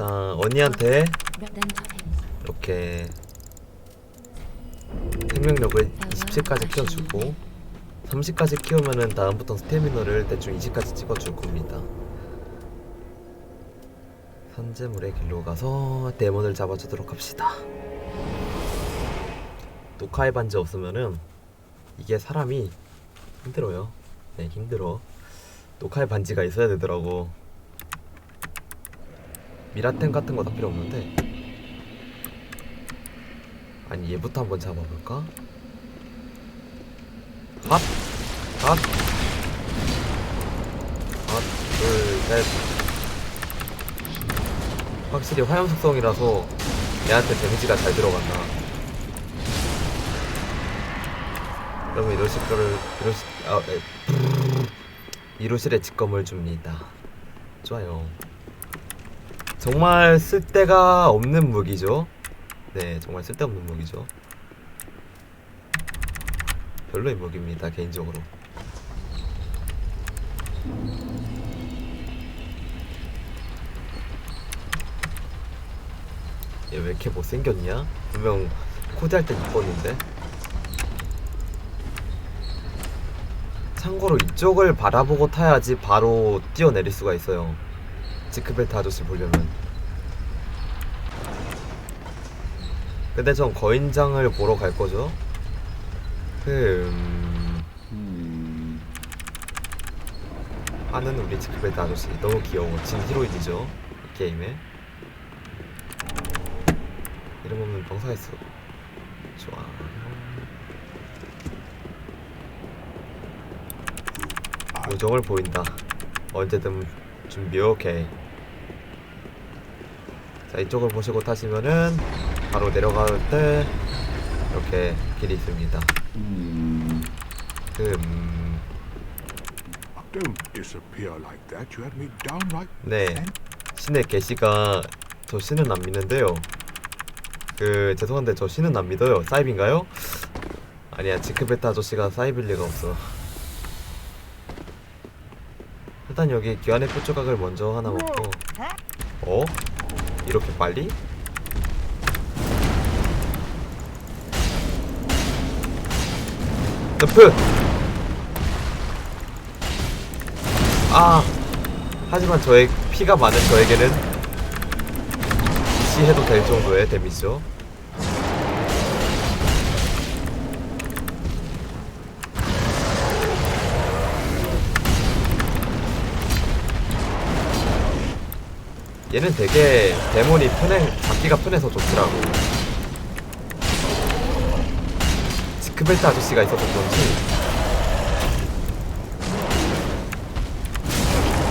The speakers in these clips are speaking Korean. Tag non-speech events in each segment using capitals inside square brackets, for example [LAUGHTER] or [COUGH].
자 언니한테 then 이렇게 생명력을 27까지 키워주고 30까지 키우면은 다음부터 스태미너를 대충 20까지 찍어줄 겁니다. 산재물의 길로 가서 데몬을 잡아주도록 합시다. 녹화의 반지 없으면은 이게 사람이 힘들어요. 네, 힘들어. 녹화의 반지가 있어야 되더라고. 미라템 같은 거 다 필요 없는데. 아니 얘부터 한번 잡아볼까? 핫! 핫! 핫, 둘, 셋. 확실히 화염 속성이라서 얘한테 데미지가 잘 들어간다. 그러면 이로실 거를, 이로실, 아, 에, 브르르. 이로실에 직검을 줍니다. 좋아요. 정말 쓸데가 없는 무기죠. 네, 정말 쓸데없는 무기죠. 별로의 무기입니다, 개인적으로. 얘 왜 이렇게 못생겼냐? 분명 코디할 때 이뻤는데. 참고로 이쪽을 바라보고 타야지 바로 뛰어내릴 수가 있어요. 지크벨트 아저씨 보려면. 근데 전 거인장을 보러 갈 거죠. 음... 하는 우리 지크벨트 아저씨 너무 귀여워. 진 히로인이죠. 이 게임에. 이름 없는 병사했어. 좋아. 우정을 보인다. 언제든 준비 오케이. 자 이쪽을 보시고 타시면은 바로 내려갈 때 이렇게 길이 있습니다. 음... Don't disappear like that. You had me downright. 네. 신의 계시가 저 신은 안 믿는데요. 그 죄송한데 저 신은 안 믿어요. 사이비인가요? 아니야 지크베타 아저씨가 사이빌 리가 없어. 일단 여기 기안의 포조각을 먼저 하나 먹고. 어? 이렇게 빨리? 점프! 아! 하지만 저의 피가 많은 저에게는 무시해도 될 정도의 데미지죠. 얘는 되게 데몬이 편해 잡기가 편해서 좋더라고. 지크벨트 아저씨가 있어서 그런지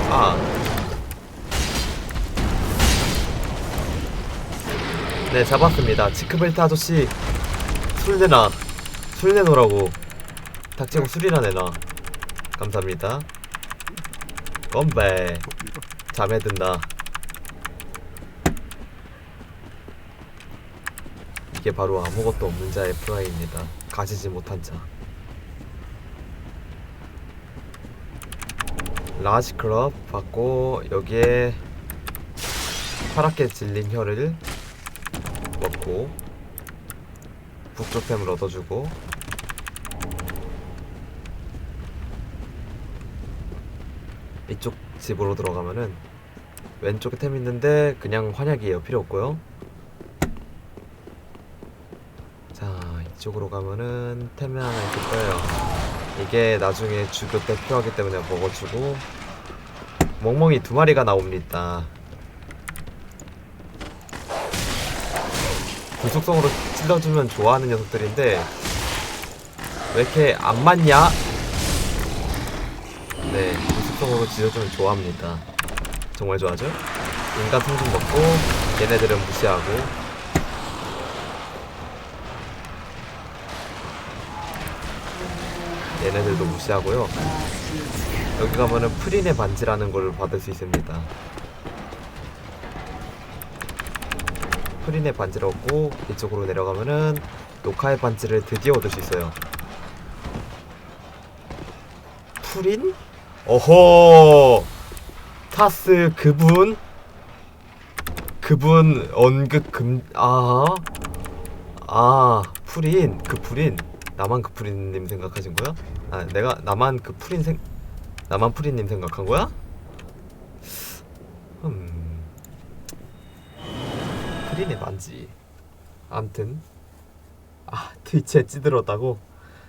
아. 네, 잡았습니다. 지크벨트 아저씨 술 내놔. 술 내놓으라고. 닥치고 술이나 내놔. 감사합니다. 건배. 잠에 든다. 이게 바로 아무것도 없는 자의 프라이입니다. 가지지 못한 자. 라지 클럽 받고 여기에 파랗게 질린 혀를 먹고 북쪽템을 얻어주고 이쪽 집으로 들어가면은 왼쪽에 템 있는데 그냥 환약이에요 필요 없고요 자 이쪽으로 가면은 템이 하나 있을 거예요. 이게 나중에 주교 때 필요하기 때문에 먹어주고. 멍멍이 두 마리가 나옵니다. 불속성으로 찔러주면 좋아하는 녀석들인데 왜 이렇게 안 맞냐? 네 불속성으로 찔러주면 좋아합니다. 정말 좋아하죠? 인간 성분 먹고 얘네들은 무시하고 얘네들도 무시하고요. 여기 가면은 프린의 반지라는 걸 받을 수 있습니다. 프린의 반지를 얻고 이쪽으로 내려가면은 녹화의 반지를 드디어 얻을 수 있어요. 프린? 어허! 타스 그분? 그분 언급 금 아 아 프린 그 프린 나만 그 프린님 생각하신 거야? 아 내가 나만 그 프린 생 나만 프린님 생각한 거야? 음 프린이 맞지. 암튼. 아 트위치에 찌들었다고?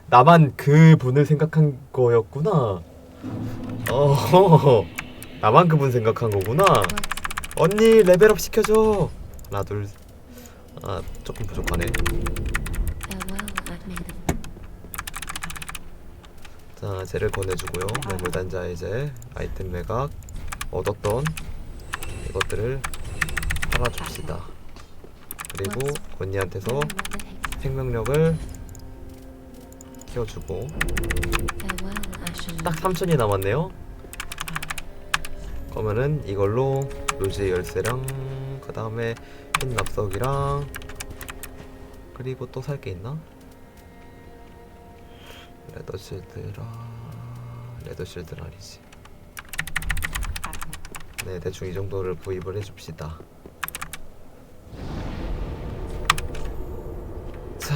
나만 그 분을 생각한 거였구나. 어 나만 그분 생각한 거구나. 언니 레벨업 시켜줘. 하나 둘아 조금 부족하네 자 쟤를 권해주고요. 매물단자 이제 아이템 매각 얻었던 이것들을 팔아줍시다. 그리고 언니한테서 heck? 생명력을 키워주고. shall 딱 3천이 남았네요. 그러면은 이걸로 묘지의 열쇠랑 그 다음에 흰 납석이랑 그리고 또 살 게 있나? 레더 실드라 레더 실드는 아니지 네 대충 이 정도를 구입을 해줍시다 자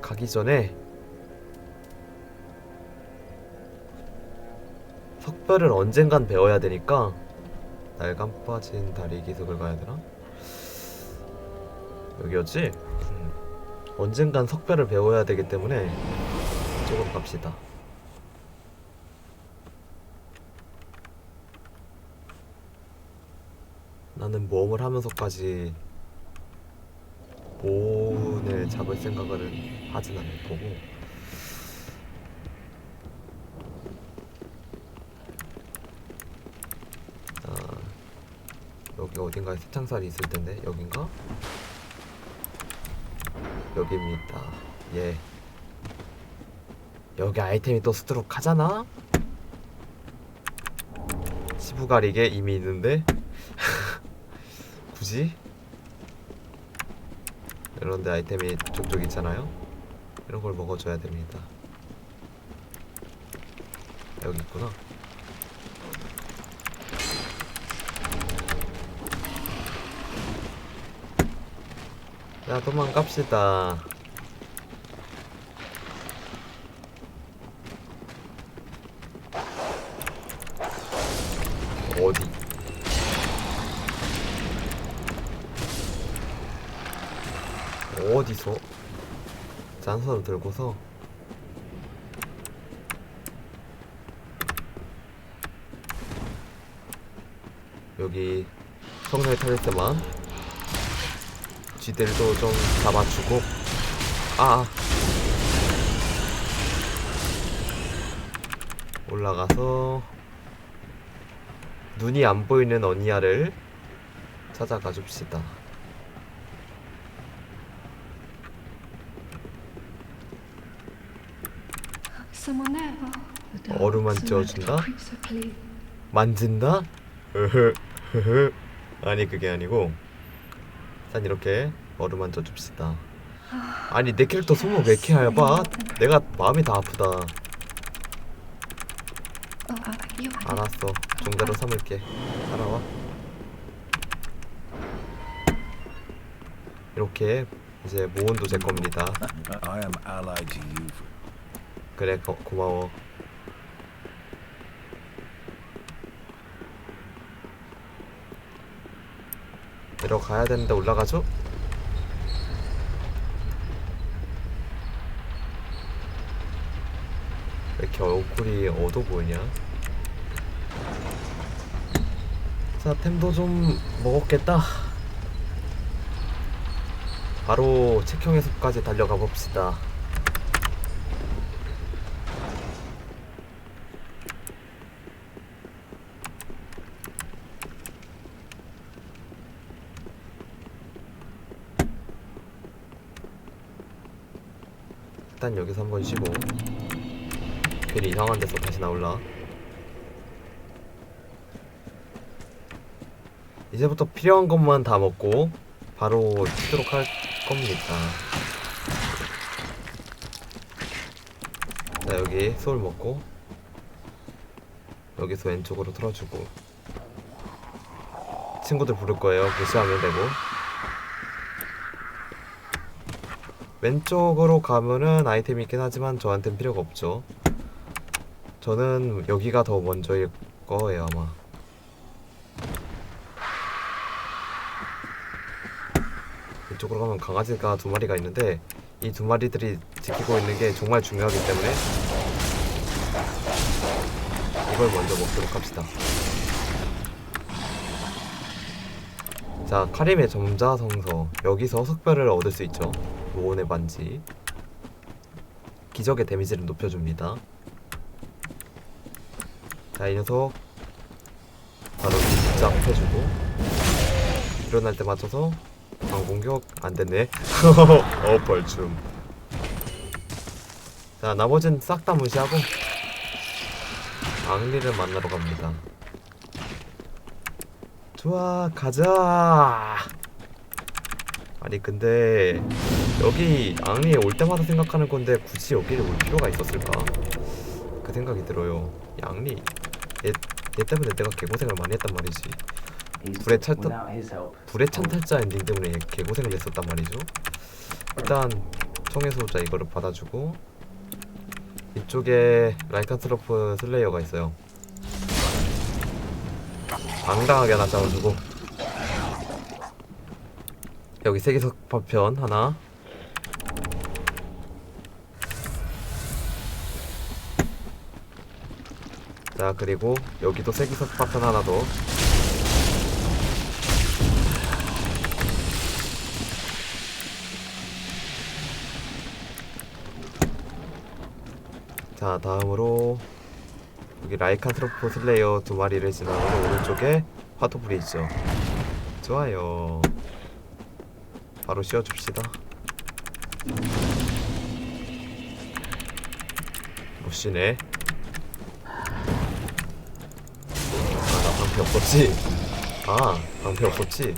가기 전에 석별을 언젠간 배워야 되니까 날감 빠진 다리 기습을 가야 되나? 여기였지? 음. 언젠간 석별을 배워야 되기 때문에 이쪽으로 갑시다. 나는 모험을 하면서까지 보온을 잡을 생각을 하진 않을 거고 자, 여기 어딘가에 새창살이 있을 텐데 여긴가? 여기입니다. 예. 여기 아이템이 또 수두룩하잖아? 시부 가리개 이미 있는데 [LAUGHS] 굳이? 이런데 아이템이 족족 있잖아요? 이런 걸 먹어줘야 됩니다. 여기 있구나. 자 도망갑시다 어디? 어디서? 잔선을 들고서? 여기 성날 탈 때만 쥐들도 좀 잡아주고. 아. 올라가서 눈이 안 보이는 언니야를 찾아가 줍시다. Cement 쪄준다? 만진다? 아니 그게 아니고. 일단 이렇게 얼음 얹어 줍시다. 아니 내 캐릭터 소모 왜 이렇게 얇아? 내가 마음이 다 아프다 알았어 종대로 삼을게 따라와 이렇게 이제 모온도 제 겁니다 I am allied to you. 그래 고, 고마워 내려가야 되는데 올라가죠? 왜 이렇게 얼굴이 어두 보이냐? 자 템도 좀 먹었겠다. 바로 책형의 숲까지 달려가 봅시다. 일단 여기서 한번 쉬고 괜히 이상한 데서 다시 나올라 이제부터 필요한 것만 다 먹고 바로 치도록 할 겁니다 자 여기 소울 먹고 여기서 왼쪽으로 틀어주고 친구들 부를 거예요. 무시하면 되고. 왼쪽으로 가면은 아이템이 있긴 하지만 저한텐 필요가 없죠. 저는 여기가 더 먼저일 거예요 아마. 이 쪽으로 가면 강아지가 두 마리가 있는데 이 두 마리들이 지키고 있는 게 정말 중요하기 때문에 이걸 먼저 먹도록 합시다. 자, 카림의 점자성서. 여기서 석별을 얻을 수 있죠. 로온의 반지. 기적의 데미지를 높여줍니다. 자, 이 녀석 바로 쫙 해주고 일어날 때 맞춰서 방공격 안 됐네. [LAUGHS] 어, 벌춤. 자, 나머진 싹다 무시하고 앙리를 만나러 갑니다. 좋아, 가자. 아니 근데 여기 앙리에 올 때마다 생각하는 건데 굳이 여기를 올 필요가 있었을까? 그 생각이 들어요. 이 앙리 얘, 얘 때문에 내가 개고생을 많이 했단 말이지. 불에 his help, 불의 찬탈자 엔딩 때문에 개 고생을 했었단 말이죠. 일단 청의 소자 이거를 받아주고 이쪽에 라이칸스로프 슬레이어가 있어요. 당당하게 하나 잡아주고 여기 세계석 파편 하나 자 그리고 여기도 세계석 파편 하나 더 자 다음으로 여기 라이칸트로프 슬레이어 두 마리를 지나고 오른쪽에 화도불이 있죠. 좋아요. 바로 씌워줍시다. 못 쉬네 아나 방패 없었지? 아 방패 없었지?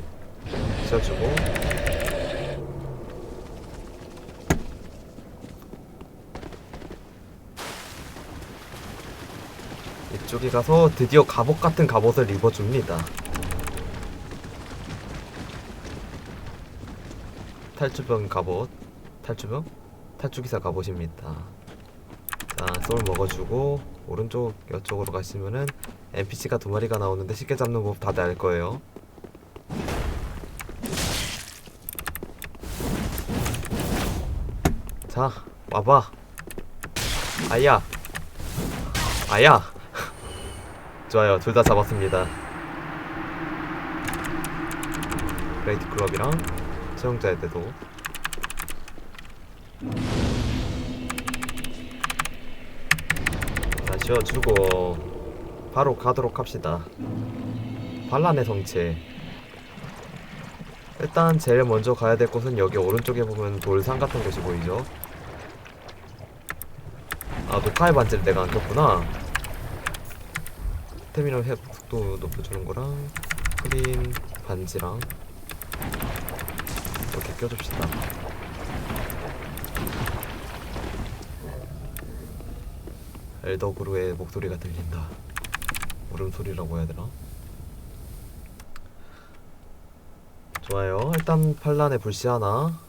씌워주고 이쪽에 가서 드디어 갑옷 같은 갑옷을 입어줍니다. 탈주병 갑옷, 탈주병? 탈주기사 갑옷입니다. 자, 소울 먹어주고 오른쪽 이쪽으로 가시면은 NPC가 두 마리가 나오는데 쉽게 잡는 법 다들 알 거예요. 자, 와봐. 아야. 아야. 좋아요. 둘 다 잡았습니다. 그레이트 클럽이랑 채용자의 때도 자 쉬어주고 바로 가도록 합시다. 반란의 성체 일단 제일 먼저 가야 될 곳은 여기 오른쪽에 보면 돌산 같은 곳이 보이죠? 아 녹화의 반지를 내가 안 꼈구나 스태미너 회복도 높여주는 거랑 크림 반지랑 이렇게 껴줍시다. 엘더그루의 목소리가 들린다. 울음소리라고 해야 되나? 좋아요. 일단 팔란의 불씨 하나.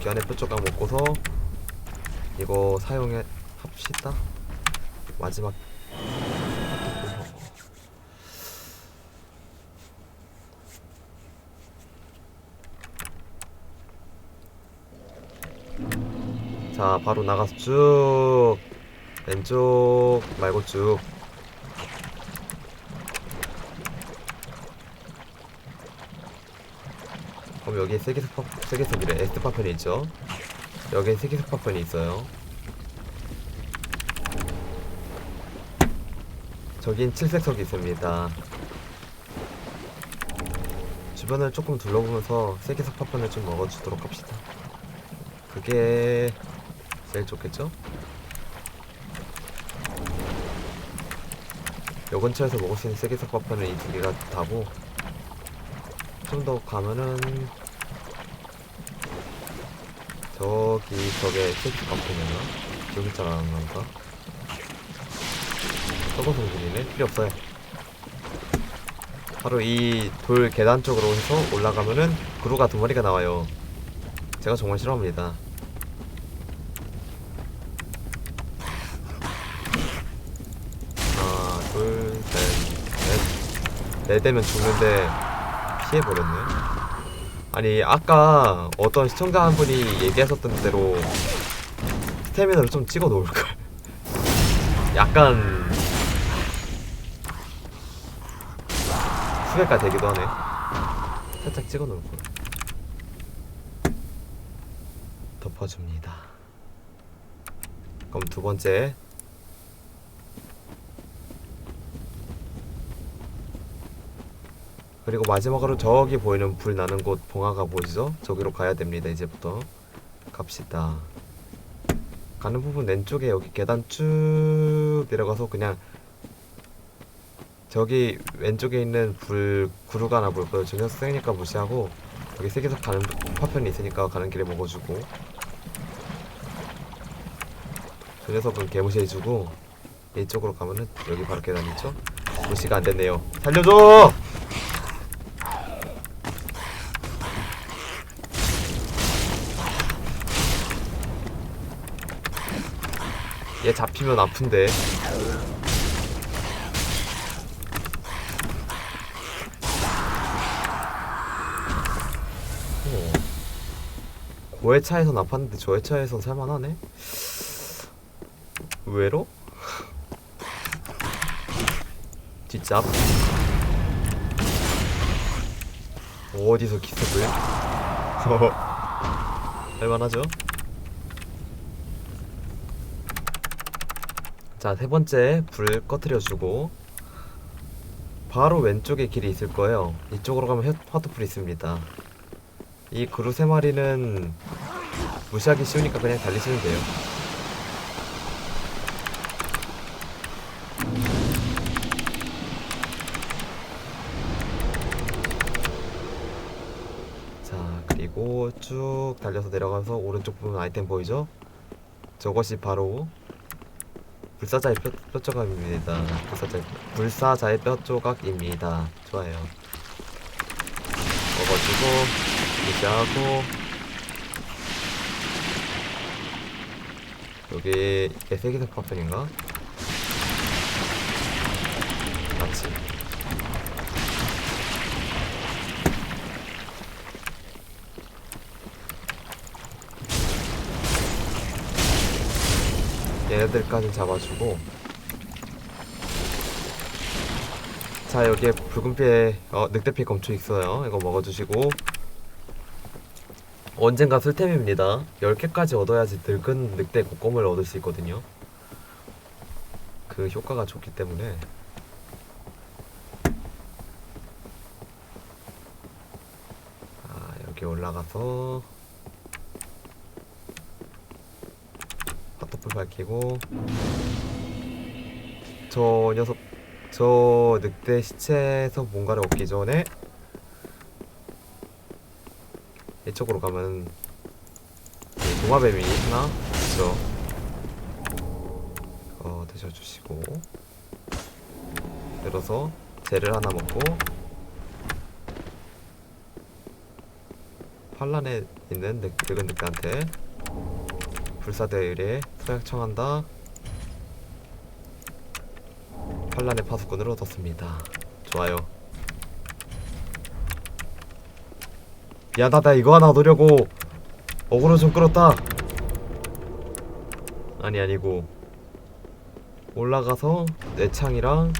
귀환의 뾰족감 먹고서 이거 사용해 합시다. 마지막. 자 바로 나가서 쭉. 왼쪽 말고 쭉. 그럼 여기 세계석 파, 세계석이래. 에스트 파편이 있죠? 여기에 세계석 파편이 있어요 저긴 칠색석이 있습니다. 주변을 조금 둘러보면서 세계석 파편을 좀 먹어주도록 합시다. 그게 제일 좋겠죠? 요 근처에서 먹을 수 있는 세계석 파편은 이 두 개가 다고 좀 더 가면은 저기 저게 세계석 파편이나 기억이 잘안 나는가? 서버 성분이네 필요 없어요. 바로 이 돌 계단 쪽으로 해서 올라가면은 그루가 두 마리가 나와요. 제가 정말 싫어합니다. 하나 둘셋넷네 대면 죽는데 피해버렸네. 아니 아까 어떤 시청자 한 분이 얘기하셨던 대로 스태미너를 좀 찍어 놓을걸. [LAUGHS] 약간 수배가 되기도 하네. 살짝 찍어 놓을걸 덮어줍니다. 그럼 두 번째. 그리고 마지막으로 저기 보이는 불 나는 곳 봉화가 보이죠? 저기로 가야 됩니다 이제부터. 갑시다. 가는 부분 왼쪽에 여기 계단 쭉 내려가서 그냥 저기 왼쪽에 있는 불 구루가 하나 보일 거예요 저 녀석 세니까 무시하고 여기 세계석 가는 파편이 있으니까 가는 길에 먹어주고 저 녀석은 개무시해주고 이쪽으로 가면은 여기 바로 계단 있죠? 무시가 안 됐네요 살려줘! 얘 잡히면 아픈데 어. 고해차에선 아팠는데 저해차에선 살만하네 의외로? 뒷잡 어디서 기습을? [LAUGHS] 할만하죠? 자, 세 번째 불 꺼트려주고 바로 왼쪽에 길이 있을 거예요. 이쪽으로 가면 혀- 화투풀이 있습니다. 이 그루 세 마리는 무시하기 쉬우니까 그냥 달리시면 돼요. 자, 그리고 쭉 달려서 내려가서 오른쪽 부분 아이템 보이죠? 저것이 바로 불사자의 뼈, 뼈 조각입니다. 불사자, 불사자의 뼈 조각입니다. 좋아요. 먹어주고, 무시하고, 여기 세계색 파편인가? 맞지? 얘네들까지 잡아주고 자 여기에 붉은피에 어, 늑대피 검초 있어요 이거 먹어주시고 언젠가 쓸템입니다. 10개까지 얻어야지 늙은 늑대 곡검을 얻을 수 있거든요. 그 효과가 좋기 때문에. 아 여기 올라가서 핫도풀 밝히고. 저 녀석 저 늑대 시체에서 뭔가를 얻기 전에 이쪽으로 가면 이 동화뱀이 하나 있죠. 어 드셔주시고. 들어서 젤을 하나 먹고 환란에 있는 늑, 늙은 늑대한테 불사대 의뢰 서약 청한다. 환란의 파수꾼을 얻었습니다. 좋아요 미안하다 이거 하나 얻으려고 어그로 좀 끌었다. 아니 아니고 올라가서 내창이랑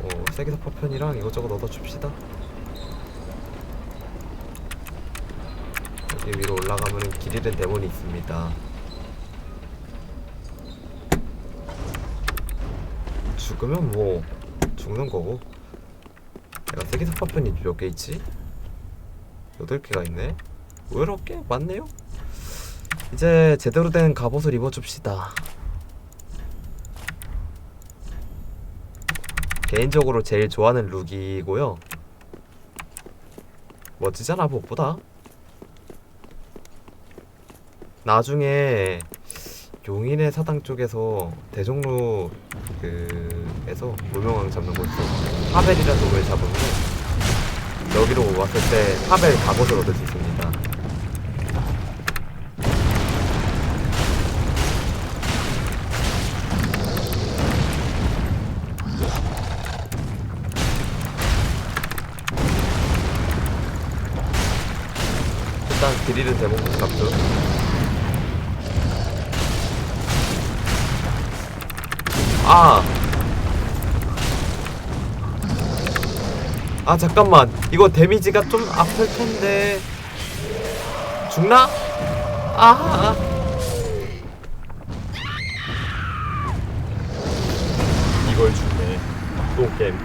어, 세계사 파편이랑 이것저것 얻어 줍시다. 여기 위로 올라가면 길 잃은 대본이 있습니다. 죽으면 뭐 죽는 거고. 내가 세계사 파편이 몇 개 있지? 8개가 있네? 의외로 꽤 많네요? 이제 제대로 된 갑옷을 입어줍시다. 개인적으로 제일 좋아하는 룩이고요. 멋지잖아 무엇보다. 나중에 용인의 사당 쪽에서 대종로 그 해서 무명왕 잡는 곳 파벨이라는 놈을 잡으면 여기로 왔을 때 파벨 갑옷을 얻을 수 있습니다. 일단 드릴은 대부분 값죠. 아. 아 잠깐만 이거 데미지가 좀 아플 텐데 죽나? 아. 이걸 죽네. 똥겜.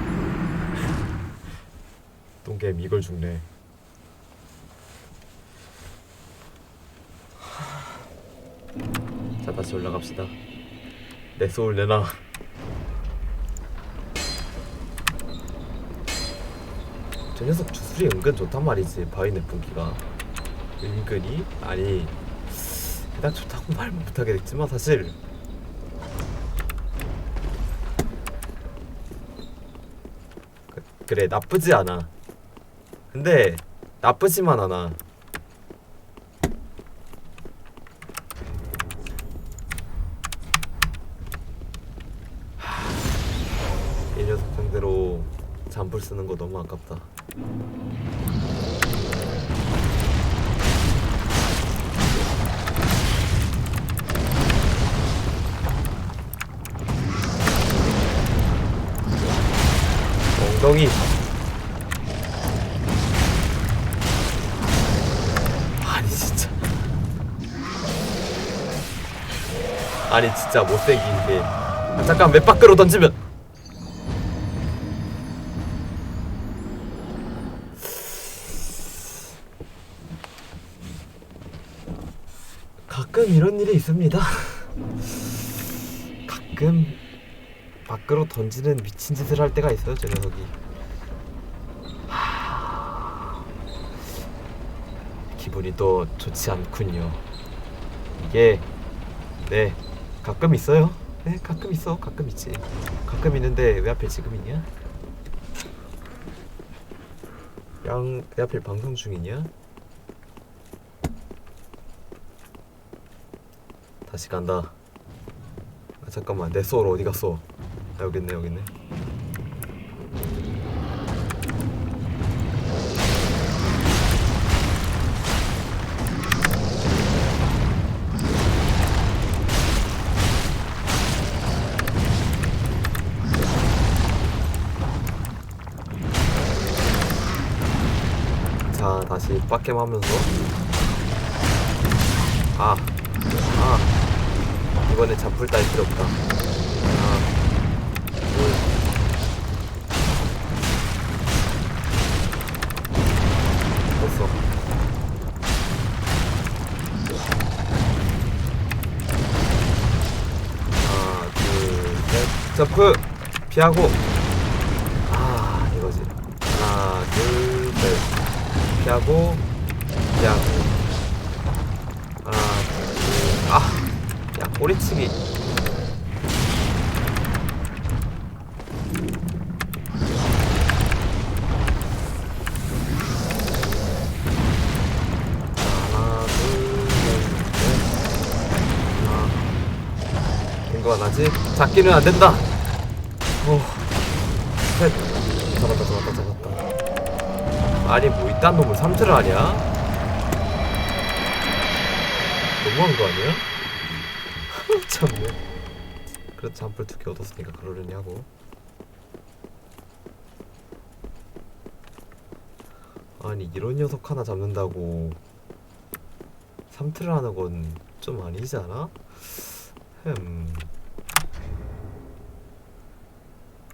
똥겜 이걸 죽네. 자 다시 올라갑시다. 내 소울 내놔. 저 녀석 주술이 은근 좋단 말이지 바위네 분기가. 은근히? 아니 난 좋다고 말 못하게 됐지만 사실. 그, 그래 나쁘지 않아. 근데 나쁘지만 않아 이 녀석 상대로 잠불 쓰는 거 너무 아깝다. 엉덩이. 아니 진짜. 아니 진짜 못생긴 게. 아, 잠깐 몇 밖으로 던지면. 가끔 이런 일이 있습니다. 가끔 밖으로 던지는 미친 짓을 할 때가 있어요, 저 녀석이. 하... 기분이 또 좋지 않군요. 이게 네 가끔 있어요. 네 가끔 있어, 가끔 있지. 가끔 있는데 왜 하필 지금 있냐? 양, 왜 하필 방송 중이냐? 다시 간다. 아, 잠깐만 내 소울 어디 갔어? 아, 여기 있네 여기 있네. 자 다시 빡겜 하면서 아 아, 이번에 잡풀 딸 필요 없다. 둘. 됐어. 하나, 둘, 셋. 점프! 피하고. 아, 이거지. 하나, 둘, 셋. 피하고. 하나지? 잡기는 안 된다. 잡았다, 잡았다, 잡았다. 아니 뭐 이딴 놈을 삼트를 하냐? 너무한 거 아니야? [LAUGHS] 참네. 그래도 잠불 두개 얻었으니까 그러려니 하고. 아니 이런 녀석 하나 잡는다고 삼트를 하는 건 좀 아니지 않아? 흠.